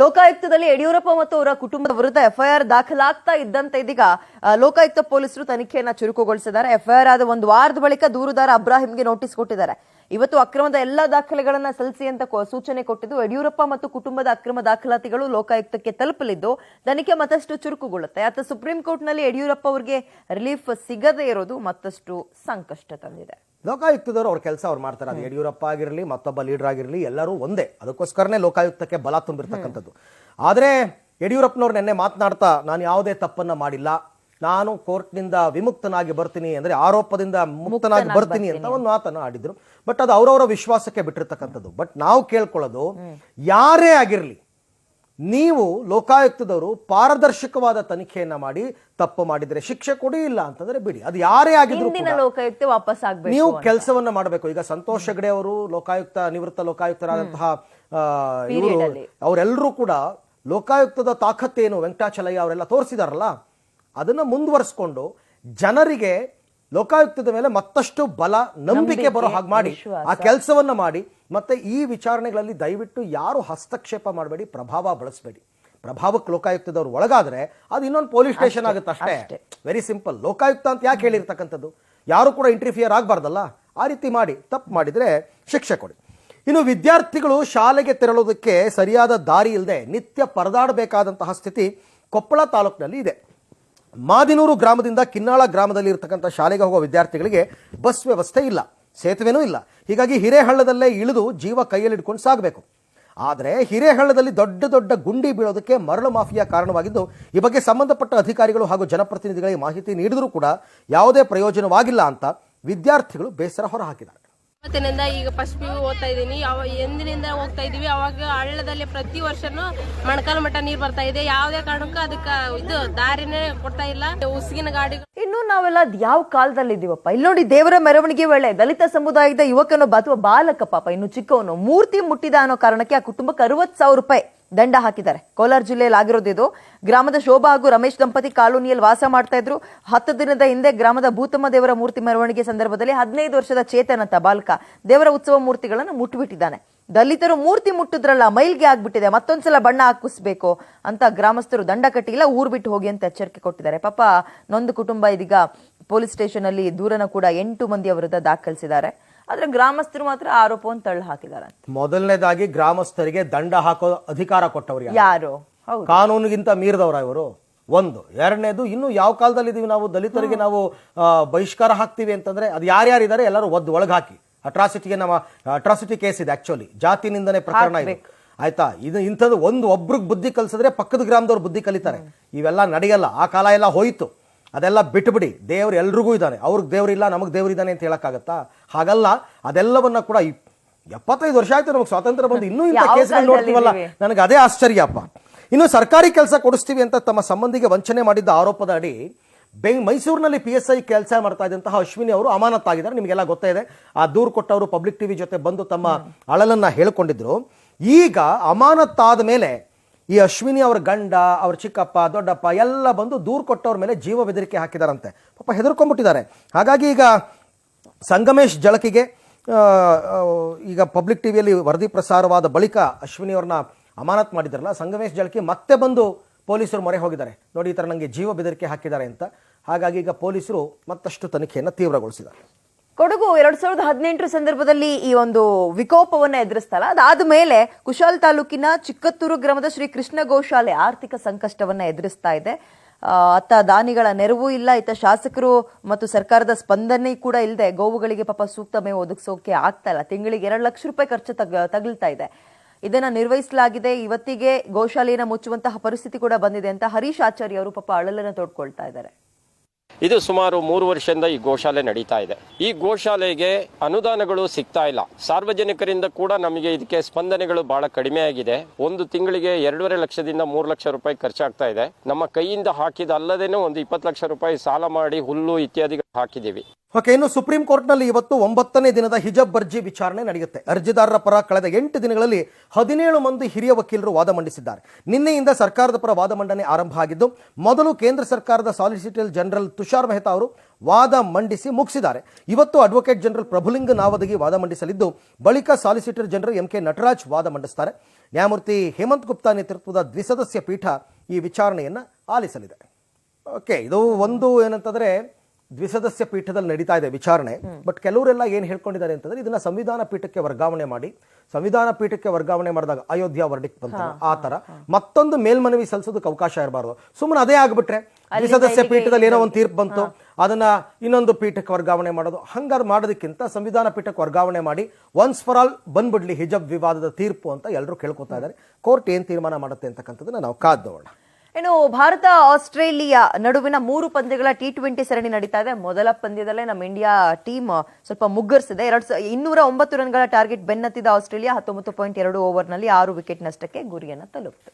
ಲೋಕಾಯುಕ್ತದಲ್ಲಿ ಯಡಿಯೂರಪ್ಪ ಮತ್ತು ಅವರ ಕುಟುಂಬದ ವಿರುದ್ಧ ಎಫ್ಐಆರ್ ದಾಖಲಾಗ್ತಾ ಇದ್ದಂತೆ ಇದೀಗ ಲೋಕಾಯುಕ್ತ ಪೊಲೀಸರು ತನಿಖೆಯನ್ನ ಚುರುಕುಗೊಳಿಸಿದ್ದಾರೆ. ಎಫ್ಐಆರ್ ಆದ ಒಂದು ವಾರದ ಬಳಿಕ ದೂರುದಾರ ಅಬ್ರಾಹಿಂಗೆ ನೋಟಿಸ್ ಕೊಟ್ಟಿದ್ದಾರೆ. ಇವತ್ತು ಅಕ್ರಮದ ಎಲ್ಲಾ ದಾಖಲೆಗಳನ್ನ ಸಲ್ಲಿಸಿ ಅಂತ ಸೂಚನೆ ಕೊಟ್ಟಿದ್ದು, ಯಡಿಯೂರಪ್ಪ ಮತ್ತು ಕುಟುಂಬದ ಅಕ್ರಮ ದಾಖಲಾತಿಗಳು ಲೋಕಾಯುಕ್ತಕ್ಕೆ ತಲುಪಲಿದ್ದು, ತನಿಖೆ ಮತ್ತಷ್ಟು ಚುರುಕುಗೊಳ್ಳುತ್ತೆ. ಅತ್ತ ಸುಪ್ರೀಂ ಕೋರ್ಟ್ನಲ್ಲಿ ಯಡಿಯೂರಪ್ಪ ಅವರಿಗೆ ರಿಲೀಫ್ ಸಿಗದೇ ಇರೋದು ಮತ್ತಷ್ಟು ಸಂಕಷ್ಟ ತಂದಿದೆ. ಲೋಕಾಯುಕ್ತದವರು ಅವ್ರ ಕೆಲಸ ಅವ್ರು ಮಾಡ್ತಾರೆ. ಅದು ಯಡಿಯೂರಪ್ಪ ಆಗಿರಲಿ ಮತ್ತೊಬ್ಬ ಲೀಡರ್ ಆಗಿರಲಿ ಎಲ್ಲರೂ ಒಂದೇ. ಅದಕ್ಕೋಸ್ಕರನೇ ಲೋಕಾಯುಕ್ತಕ್ಕೆ ಬಲ ತುಂಬಿರ್ತಕ್ಕಂಥದ್ದು. ಆದರೆ ಯಡಿಯೂರಪ್ಪನವ್ರು ನಿನ್ನೆ ಮಾತನಾಡ್ತಾ ನಾನು ಯಾವುದೇ ತಪ್ಪನ್ನ ಮಾಡಿಲ್ಲ. ನಾನು ಕೋರ್ಟ್ನಿಂದ ವಿಮುಕ್ತನಾಗಿ ಬರ್ತೀನಿ ಅಂದ್ರೆ ಆರೋಪದಿಂದ ಮುಕ್ತನಾಗಿ ಬರ್ತೀನಿ ಅಂತ ಒಂದು ಮಾತನ್ನು ಆಡಿದ್ರು. ಬಟ್ ಅದು ಅವರವರ ವಿಶ್ವಾಸಕ್ಕೆ ಬಿಟ್ಟಿರ್ತಕ್ಕಂಥದ್ದು. ಬಟ್ ನಾವು ಕೇಳ್ಕೊಳ್ಳೋದು ಯಾರೇ ಆಗಿರಲಿ ನೀವು ಲೋಕಾಯುಕ್ತದವರು ಪಾರದರ್ಶಕವಾದ ತನಿಖೆಯನ್ನ ಮಾಡಿ ತಪ್ಪು ಮಾಡಿದ್ರೆ ಶಿಕ್ಷೆ ಕೊಡಿ ಇಲ್ಲ ಅಂತಂದ್ರೆ ಬಿಡಿ. ಅದು ಯಾರೇ ಆಗಿದ್ರು ಲೋಕಾಯುಕ್ತ ವಾಪಸ್ ಆಗ್ಬೇಕು ನೀವು ಕೆಲಸವನ್ನ ಮಾಡಬೇಕು. ಈಗ ಸಂತೋಷ್ ಹೆಗಡೆ ಅವರು ಲೋಕಾಯುಕ್ತ ನಿವೃತ್ತ ಲೋಕಾಯುಕ್ತರಾದಂತಹ ಇವರು. ಅವರೆಲ್ಲರೂ ಕೂಡ ಲೋಕಾಯುಕ್ತದ ತಾಕತ್ತೇನು ವೆಂಕಟಾಚಲಯ್ಯ ಅವರೆಲ್ಲ ತೋರಿಸಿದಾರಲ್ಲ ಅದನ್ನ ಮುಂದುವರಿಸ್ಕೊಂಡು ಜನರಿಗೆ ಲೋಕಾಯುಕ್ತದ ಮೇಲೆ ಮತ್ತಷ್ಟು ಬಲ ನಂಬಿಕೆ ಬರೋ ಹಾಗೆ ಮಾಡಿ ಆ ಕೆಲಸವನ್ನ ಮಾಡಿ ಮತ್ತೆ ಈ ವಿಚಾರಣೆಗಳಲ್ಲಿ ದಯವಿಟ್ಟು ಯಾರು ಹಸ್ತಕ್ಷೇಪ ಮಾಡಬೇಡಿ ಪ್ರಭಾವ ಬಳಸಬೇಡಿ. ಪ್ರಭಾವಕ್ಕೆ ಲೋಕಾಯುಕ್ತದವ್ರು ಒಳಗಾದ್ರೆ ಅದು ಇನ್ನೊಂದು ಪೊಲೀಸ್ ಸ್ಟೇಷನ್ ಆಗುತ್ತೆ ಅಷ್ಟೇ. ವೆರಿ ಸಿಂಪಲ್ ಲೋಕಾಯುಕ್ತ ಅಂತ ಯಾಕೆ ಹೇಳಿರ್ತಕ್ಕಂಥದ್ದು? ಯಾರು ಕೂಡ ಇಂಟರ್ಫಿಯರ್ ಆಗಬಾರ್ದಲ್ಲ? ಆ ರೀತಿ ಮಾಡಿ ತಪ್ಪು ಮಾಡಿದ್ರೆ ಶಿಕ್ಷೆ ಕೊಡಿ. ಇನ್ನು ವಿದ್ಯಾರ್ಥಿಗಳು ಶಾಲೆಗೆ ತೆರಳೋದಕ್ಕೆ ಸರಿಯಾದ ದಾರಿ ಇಲ್ಲದೆ ನಿತ್ಯ ಪರದಾಡಬೇಕಾದಂತಹ ಸ್ಥಿತಿ ಕೊಪ್ಪಳ ತಾಲೂಕಿನಲ್ಲಿ ಇದೆ. ಮಾದಿನೂರು ಗ್ರಾಮದಿಂದ ಕಿನ್ನಾಳ ಗ್ರಾಮದಲ್ಲಿ ಇರತಕ್ಕಂಥ ಶಾಲೆಗೆ ಹೋಗುವ ವಿದ್ಯಾರ್ಥಿಗಳಿಗೆ ಬಸ್ ವ್ಯವಸ್ಥೆ ಇಲ್ಲ, ಸೇತುವೆನೂ ಇಲ್ಲ. ಹೀಗಾಗಿ ಹಿರೇಹಳ್ಳದಲ್ಲೇ ಇಳಿದು ಜೀವ ಕೈಯಲ್ಲಿ ಇಟ್ಕೊಂಡು ಸಾಗಬೇಕು. ಆದರೆ ಹಿರೇಹಳ್ಳದಲ್ಲಿ ದೊಡ್ಡ ದೊಡ್ಡ ಗುಂಡಿ ಬೀಳೋದಕ್ಕೆ ಮರಳು ಮಾಫಿಯಾ ಕಾರಣವಾಗಿದ್ದು, ಈ ಬಗ್ಗೆ ಸಂಬಂಧಪಟ್ಟ ಅಧಿಕಾರಿಗಳು ಹಾಗೂ ಜನಪ್ರತಿನಿಧಿಗಳಿಗೆ ಮಾಹಿತಿ ನೀಡಿದರೂ ಕೂಡ ಯಾವುದೇ ಪ್ರಯೋಜನವಾಗಿಲ್ಲ ಅಂತ ವಿದ್ಯಾರ್ಥಿಗಳು ಬೇಸರ ಹೊರಹಾಕಿದ್ದಾರೆ. ಇವತ್ತಿನಿಂದ ಈಗ ಫಸ್ಟ್ ಪಿ ಯು ಓದ್ತಾ ಇದ್ದೀನಿ. ಅವ ಎಂದಿನಿಂದ ಹೋಗ್ತಾ ಇದ್ದೀವಿ. ಅವಾಗ ಹಳ್ಳದಲ್ಲಿ ಪ್ರತಿ ವರ್ಷನೂ ಮೊಣಕಾಲು ಮಟ್ಟ ನೀರು ಬರ್ತಾ ಇದೆ. ಯಾವುದೇ ಕಾರಣಕ್ಕೂ ಅದಕ್ಕೆ ಇದು ದಾರಿನೇ ಕೊಡ್ತಾ ಇಲ್ಲ. ಉಸಿಗಿನ ಗಾಡಿ ಇನ್ನು ನಾವೆಲ್ಲ ಯಾವ ಕಾಲದಲ್ಲಿ ಇದೀವಪ್ಪ ಇಲ್ಲಿ ನೋಡಿ ದೇವರ ಮೆರವಣಿಗೆ ವೇಳೆ ದಲಿತ ಸಮುದಾಯದ ಯುವಕನೊಬ್ಬ ಅಥವಾ ಬಾಲಕ ಪಾಪ, ಇನ್ನು ಚಿಕ್ಕವನು ಮೂರ್ತಿ ಮುಟ್ಟಿದ ಅನ್ನೋ ಕಾರಣಕ್ಕೆ ಆ ಕುಟುಂಬಕ್ಕೆ ಅರವತ್ ಸಾವಿರ ರೂಪಾಯಿ ದಂಡ ಹಾಕಿದ್ದಾರೆ. ಕೋಲಾರ ಜಿಲ್ಲೆಯಲ್ಲಿ ಆಗಿರೋದಿದು ಗ್ರಾಮದ ಶೋಭಾ ಹಾಗೂ ರಮೇಶ್ ದಂಪತಿ ಕಾಲೋನಿಯಲ್ಲಿ ವಾಸ ಮಾಡ್ತಾ ಇದ್ರು. ಹತ್ತು ದಿನದ ಹಿಂದೆ ಗ್ರಾಮದ ಭೂತಮ್ಮ ದೇವರ ಮೂರ್ತಿ ಮೆರವಣಿಗೆ ಸಂದರ್ಭದಲ್ಲಿ ಹದಿನೈದು ವರ್ಷದ ಚೇತನ ಅಂತ ಬಾಲಕ ದೇವರ ಉತ್ಸವ ಮೂರ್ತಿಗಳನ್ನು ಮುಟ್ಟುಬಿಟ್ಟಿದ್ದಾನೆ ದಲಿತರು ಮೂರ್ತಿ ಮುಟ್ಟಿದ್ರಲ್ಲ ಮೈಲ್ಗೆ ಆಗ್ಬಿಟ್ಟಿದೆ ಮತ್ತೊಂದ್ಸಲ ಬಣ್ಣ ಹಾಕಿಸ್ಬೇಕು ಅಂತ ಗ್ರಾಮಸ್ಥರು ದಂಡ ಕಟ್ಟಿಲ್ಲ ಊರ್ ಬಿಟ್ಟು ಹೋಗಿ ಅಂತ ಎಚ್ಚರಿಕೆ ಕೊಟ್ಟಿದ್ದಾರೆ. ಪಾಪ ನೊಂದು ಕುಟುಂಬ ಇದೀಗ ಪೊಲೀಸ್ ಸ್ಟೇಷನ್ ಅಲ್ಲಿ ದೂರನ ಕೂಡ ಎಂಟು ಮಂದಿಯ ವಿರುದ್ಧ ದಾಖಲಿಸಿದ್ದಾರೆ. ಆದ್ರೆ ಗ್ರಾಮಸ್ಥರು ಮಾತ್ರ ಆರೋಪವನ್ನು ತಳ್ಳಿ ಹಾಕಿದ್ದಾರೆ ಮೊದಲನೇದಾಗಿ ಗ್ರಾಮಸ್ಥರಿಗೆ ದಂಡ ಹಾಕೋ ಅಧಿಕಾರ ಕೊಟ್ಟವರು ಯಾರು? ಕಾನೂನಿಗಿಂತ ಮೀರಿದವರ ಇವರು? ಒಂದು. ಎರಡನೇದು ಇನ್ನು ಯಾವ ಕಾಲದಲ್ಲಿ ಇದೀವಿ ನಾವು? ದಲಿತರಿಗೆ ನಾವು ಬಹಿಷ್ಕಾರ ಹಾಕ್ತೀವಿ ಅಂತಂದ್ರೆ ಅದು ಯಾರ್ಯಾರಿದ್ದಾರೆ ಎಲ್ಲರೂ ಒದ್ದು ಒಳಗೆ ಹಾಕಿ ಅಟ್ರಾಸಿಟಿಗೆ ನಮ್ಮ ಅಟ್ರಾಸಿಟಿ ಕೇಸ್ ಇದೆ ಆಕ್ಚುಲಿ ಜಾತಿ ನಿಂದನೆ ಪ್ರಕರಣ ಇದೆ. ಆಯ್ತಾ? ಇದು ಇಂಥದ್ದು ಒಂದು ಒಬ್ರಿಗೆ ಬುದ್ಧಿ ಕಲಿಸಿದ್ರೆ ಪಕ್ಕದ ಗ್ರಾಮದವ್ರು ಬುದ್ಧಿ ಕಲಿತಾರೆ. ಇವೆಲ್ಲ ನಡೆಯಲ್ಲ. ಆ ಕಾಲ ಎಲ್ಲ ಹೋಯಿತು. ಅದೆಲ್ಲ ಬಿಟ್ಬಿಡಿ. ದೇವ್ರು ಎಲ್ರಿಗೂ ಇದ್ದಾನೆ. ಅವ್ರಿಗೆ ದೇವ್ರಿಲ್ಲ ನಮಗೆ ದೇವರಿದ್ದಾನೆ ಅಂತ ಹೇಳಕ್ಕಾಗತ್ತಾ? ಹಾಗಲ್ಲ. ಅದೆಲ್ಲವನ್ನ ಕೂಡ ಎಪ್ಪತ್ತೈದು ವರ್ಷ ಆಯ್ತು ನಮಗೆ ಸ್ವಾತಂತ್ರ್ಯ ಬಂದು. ಇನ್ನೂ ಇಂಥ ಕೇಸ್ಗಳು ನೋಡ್ತೀವಲ್ಲ? ನನಗೆ ಅದೇ ಆಶ್ಚರ್ಯಪ್ಪ ಇನ್ನು ಸರ್ಕಾರಿ ಕೆಲಸ ಕೊಡಿಸ್ತೀವಿ ಅಂತ ತಮ್ಮ ಸಂಬಂಧಿಗೆ ವಂಚನೆ ಮಾಡಿದ್ದ ಆರೋಪದ ಅಡಿ ಬೆಂಗ್, ಮೈಸೂರಿನಲ್ಲಿ ಪಿ ಎಸ್ ಐ ಕೆಲಸ ಮಾಡ್ತಾ ಇದ್ದಂತಹ ಅಶ್ವಿನಿ ಅವರು ಅಮಾನತ್ತಾಗಿದ್ದಾರೆ. ನಿಮಗೆಲ್ಲ ಗೊತ್ತೇ ಇದೆ. ಆ ದೂರು ಕೊಟ್ಟವರು ಪಬ್ಲಿಕ್ ಟಿವಿ ಜೊತೆ ಬಂದು ತಮ್ಮ ಅಳಲನ್ನ ಹೇಳ್ಕೊಂಡಿದ್ರು. ಈಗ ಅಮಾನತ್ತಾದ ಮೇಲೆ ಈ ಅಶ್ವಿನಿ ಅವರ ಗಂಡ, ಅವ್ರ ಚಿಕ್ಕಪ್ಪ, ದೊಡ್ಡಪ್ಪ ಎಲ್ಲ ಬಂದು ದೂರು ಕೊಟ್ಟವ್ರ ಮೇಲೆ ಜೀವ ಬೆದರಿಕೆ ಹಾಕಿದಾರಂತೆ. ಪಾಪ ಹೆದರ್ಕೊಂಡ್ಬಿಟ್ಟಿದ್ದಾರೆ. ಹಾಗಾಗಿ ಈಗ ಸಂಗಮೇಶ್ ಜಳಕಿಗೆ ಈಗ ಪಬ್ಲಿಕ್ ಟಿವಿಯಲ್ಲಿ ವರದಿ ಪ್ರಸಾರವಾದ ಬಳಿಕ ಅಶ್ವಿನಿ ಅವ್ರನ್ನ ಅಮಾನತ್ ಮಾಡಿದ್ರಲ್ಲ, ಸಂಗಮೇಶ್ ಜಳಕಿ ಮತ್ತೆ ಬಂದು ಪೊಲೀಸರು ಮೊರೆ ಹೋಗಿದ್ದಾರೆ. ನೋಡಿ, ಈ ಥರ ನನಗೆ ಜೀವ ಬೆದರಿಕೆ ಹಾಕಿದ್ದಾರೆ ಅಂತ. ಹಾಗಾಗಿ ಈಗ ಪೊಲೀಸರು ಮತ್ತಷ್ಟು ತನಿಖೆಯನ್ನು ತೀವ್ರಗೊಳಿಸಿದ್ದಾರೆ. ಕೊಡಗು ಎರಡ್ ಸಾವಿರದ ಹದಿನೆಂಟರ ಸಂದರ್ಭದಲ್ಲಿ ಈ ಒಂದು ವಿಕೋಪವನ್ನ ಎದುರಿಸ್ತಲ್ಲ ಅದಾದ ಮೇಲೆ ಕುಶಾಲ್ ತಾಲೂಕಿನ ಚಿಕ್ಕತ್ತೂರು ಗ್ರಾಮದ ಶ್ರೀ ಕೃಷ್ಣ ಗೋಶಾಲೆ ಆರ್ಥಿಕ ಸಂಕಷ್ಟವನ್ನ ಎದುರಿಸ್ತಾ ಇದೆ. ಅತ್ತ ದಾನಿಗಳ ನೆರವು ಇಲ್ಲ. ಇತ್ತ ಶಾಸಕರು ಮತ್ತು ಸರ್ಕಾರದ ಸ್ಪಂದನೆ ಕೂಡ ಇಲ್ಲದೆ ಗೋವುಗಳಿಗೆ ಪಾಪ ಸೂಕ್ತ ಮೇವು ಒದಗಿಸೋಕೆ ಆಗ್ತಾ ಇಲ್ಲ. ತಿಂಗಳಿಗೆ ಎರಡು ಲಕ್ಷ ರೂಪಾಯಿ ಖರ್ಚು ತಗ, ತಗಲ್ತಾ ಇದೆ. ಇದನ್ನ ನಿರ್ವಹಿಸಲಾಗಿದೆ. ಇವತ್ತಿಗೆ ಗೋಶಾಲೆಯನ್ನ ಮುಚ್ಚುವಂತಹ ಪರಿಸ್ಥಿತಿ ಕೂಡ ಬಂದಿದೆ ಅಂತ ಹರೀಶ್ ಆಚಾರ್ಯ ಅವರು ಪಾಪ ಅಳಲನ್ನ ತೋಡ್ಕೊಳ್ತಾ ಇದ್ದಾರೆ. ಇದು ಸುಮಾರು ಮೂರು ವರ್ಷದಿಂದ ಈ ಗೋಶಾಲೆ ನಡೀತಾ ಇದೆ. ಈ ಗೋಶಾಲೆಗೆ ಅನುದಾನಗಳು ಸಿಗ್ತಾ ಇಲ್ಲ. ಸಾರ್ವಜನಿಕರಿಂದ ಕೂಡ ನಮಗೆ ಇದಕ್ಕೆ ಸ್ಪಂದನೆಗಳು ಬಹಳ ಕಡಿಮೆ ಆಗಿದೆ. ಒಂದು ತಿಂಗಳಿಗೆ ಎರಡೂವರೆ ಲಕ್ಷದಿಂದ ಮೂರು ಲಕ್ಷ ರೂಪಾಯಿ ಖರ್ಚಾಗ್ತಾ ಇದೆ. ನಮ್ಮ ಕೈಯಿಂದ ಹಾಕಿದ ಅಲ್ಲದೇನೆ ಒಂದು ಇಪ್ಪತ್ತು ಲಕ್ಷ ರೂಪಾಯಿ ಸಾಲ ಮಾಡಿ ಹುಲ್ಲು ಇತ್ಯಾದಿಗಳು ಹಾಕಿದ್ದೀವಿ. ಓಕೆ, ಇನ್ನು ಸುಪ್ರೀಂ ಕೋರ್ಟ್ನಲ್ಲಿ ಇವತ್ತು ಒಂಬತ್ತನೇ ದಿನದ ಹಿಜಬ್ ಅರ್ಜಿ ವಿಚಾರಣೆ ನಡೆಯುತ್ತೆ. ಅರ್ಜಿದಾರರ ಪರ ಕಳೆದ ಎಂಟು ದಿನಗಳಲ್ಲಿ ಹದಿನೇಳು ಮಂದಿ ಹಿರಿಯ ವಕೀಲರು ವಾದ ಮಂಡಿಸಿದ್ದಾರೆ. ನಿನ್ನೆಯಿಂದ ಸರ್ಕಾರದ ಪರ ವಾದ ಮಂಡನೆ ಆರಂಭ ಆಗಿದ್ದು, ಮೊದಲು ಕೇಂದ್ರ ಸರ್ಕಾರದ ಸಾಲಿಸಿಟರ್ ಜನರಲ್ ತುಷಾರ್ ಮೆಹ್ತಾ ಅವರು ವಾದ ಮಂಡಿಸಿ ಮುಗಿಸಿದ್ದಾರೆ. ಇವತ್ತು ಅಡ್ವೊಕೇಟ್ ಜನರಲ್ ಪ್ರಭುಲಿಂಗ ನಾವದಗಿ ವಾದ ಮಂಡಿಸಲಿದ್ದು, ಬಳಿಕ solicitor general M K Nataraj ವಾದ ಮಂಡಿಸ್ತಾರೆ. ನ್ಯಾಯಮೂರ್ತಿ ಹೇಮಂತ್ ಗುಪ್ತಾ ನೇತೃತ್ವದ ದ್ವಿಸದಸ್ಯ ಪೀಠ ಈ ವಿಚಾರಣೆಯನ್ನು ಆಲಿಸಲಿದೆ. ಓಕೆ, ಇದು ಒಂದು ಏನಂತಂದ್ರೆ ದ್ವಿಸದಸ್ಯ ಪೀಠದಲ್ಲಿ ನಡೀತಾ ಇದೆ ವಿಚಾರಣೆ. ಬಟ್ ಕೆಲವರೆಲ್ಲ ಏನು ಹೇಳ್ಕೊಂಡಿದ್ದಾರೆ ಅಂತಂದ್ರೆ ಇದನ್ನ ಸಂವಿಧಾನ ಪೀಠಕ್ಕೆ ವರ್ಗಾವಣೆ ಮಾಡಿ ಸಂವಿಧಾನ ಪೀಠಕ್ಕೆ ವರ್ಗಾವಣೆ ಮಾಡಿದಾಗ ಅಯೋಧ್ಯ ವರ್ಡಿಕ್ ಬಂತ ಆ ತರ ಮತ್ತೊಂದು ಮೇಲ್ಮನವಿ ಸಲ್ಲಿಸೋದಕ್ಕೆ ಅವಕಾಶ ಇರಬಾರ್ದು. ಸುಮ್ಮನೆ ಅದೇ ಆಗ್ಬಿಟ್ರೆ ದ್ವಿಸದಸ್ಯ ಪೀಠದಲ್ಲಿ ಏನೋ ಒಂದು ತೀರ್ಪು ಬಂತು ಅದನ್ನ ಇನ್ನೊಂದು ಪೀಠಕ್ಕೆ ವರ್ಗಾವಣೆ ಮಾಡೋದು. ಹಂಗಾರು ಮಾಡೋದಕ್ಕಿಂತ ಸಂವಿಧಾನ ಪೀಠಕ್ಕೆ ವರ್ಗಾವಣೆ ಮಾಡಿ ಒನ್ಸ್ ಫಾರ್ ಆಲ್ ಬಂದ್ಬಿಡ್ಲಿ ಹಿಜಬ್ ವಿವಾದದ ತೀರ್ಪು ಅಂತ ಎಲ್ಲರೂ ಕೇಳ್ಕೊತಾ ಇದ್ದಾರೆ. ಕೋರ್ಟ್ ಏನ್ ತೀರ್ಮಾನ ಮಾಡುತ್ತೆ ಅಂತಕ್ಕಂಥದ್ದನ್ನ ನಾವು ಕಾದ್ ನೋಡೋಣ. ಇನ್ನು ಭಾರತ, ಆಸ್ಟ್ರೇಲಿಯಾ ನಡುವಿನ ಮೂರು ಪಂದ್ಯಗಳ ಟಿ ಟ್ವೆಂಟಿ ಸರಣಿ ನಡೀತಾ ಇದೆ. ಮೊದಲ ಪಂದ್ಯದಲ್ಲೇ ನಮ್ಮ ಇಂಡಿಯಾ ಟೀಮ್ ಸ್ವಲ್ಪ ಮುಗ್ಗರಿಸಿದೆ. ಎರಡ್ ಇನ್ನೂರ ಒಂಬತ್ತು ರನ್ಗಳ ಟಾರ್ಗೆಟ್ ಬೆನ್ನತ್ತಿದ ಆಸ್ಟ್ರೇಲಿಯಾ ಹತ್ತೊಂಬತ್ತು ಪಾಯಿಂಟ್ ಎರಡು ಓವರ್ನಲ್ಲಿ ಆರು ವಿಕೆಟ್ ನಷ್ಟಕ್ಕೆ ಗುರಿಯನ್ನು ತಲುಪಿತು.